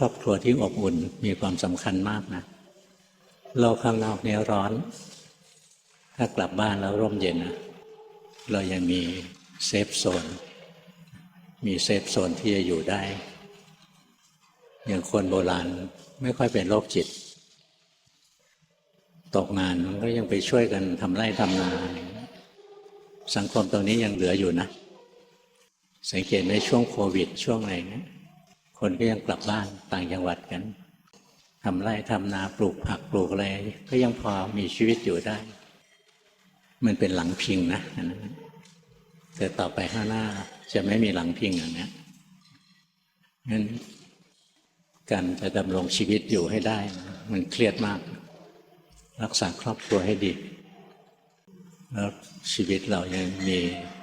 รอบครัวที่อบอุ่นมีความสำคัญมากนะโลกข้างนอกเนี่ยร้อน ถ้ากลับบ้านแล้วร่มเย็นนะเรายังมีเซฟโซน มีเซฟโซนที่จะอยู่ได้ อย่างคนโบราณไม่ค่อยเป็นโรคจิต ตกงานมันก็ยังไปช่วยกันทำไร่ทำนาสังคมตรงนี้ยังเหลืออยู่นะ สังเกตในช่วงโควิด ช่วงอะไรเงี้ย คนก็ยังกลับบ้านต่างจังหวัดกันทำไร่ทำนาปลูกผักปลูกอะไรก็ยังพอมีชีวิตอยู่ได้ มันเป็นหลังพิงนะอันนั้นแต่ต่อไปข้างหน้าจะไม่มีหลังพิงอย่างนี้งั้นการจะดำรงชีวิตอยู่ให้ได้ มันเครียดมาก รักษาครอบครัวให้ดี แล้วชีวิตเรายังมี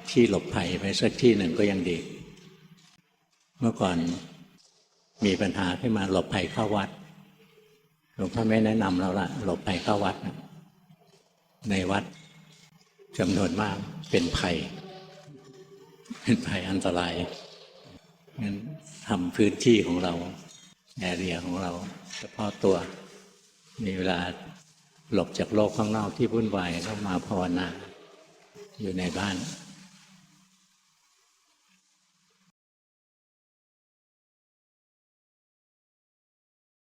ที่หลบภัยไปสักที่หนึ่งก็ยังดี เมื่อก่อน มีปัญหาขึ้นมาหลบภัยเข้าวัดหลวงพ่อไม่แนะนำเราละหลบภัยเข้าวัด ในวัดจำนวนมากเป็นภัย เป็นภัยอันตรายงั้นทำพื้นที่ของเราแอเรียของเรา เฉพาะตัวมีเวลาหลบจากโลกข้างนอกที่วุ่นวายก็มาภาวนาอยู่ในบ้าน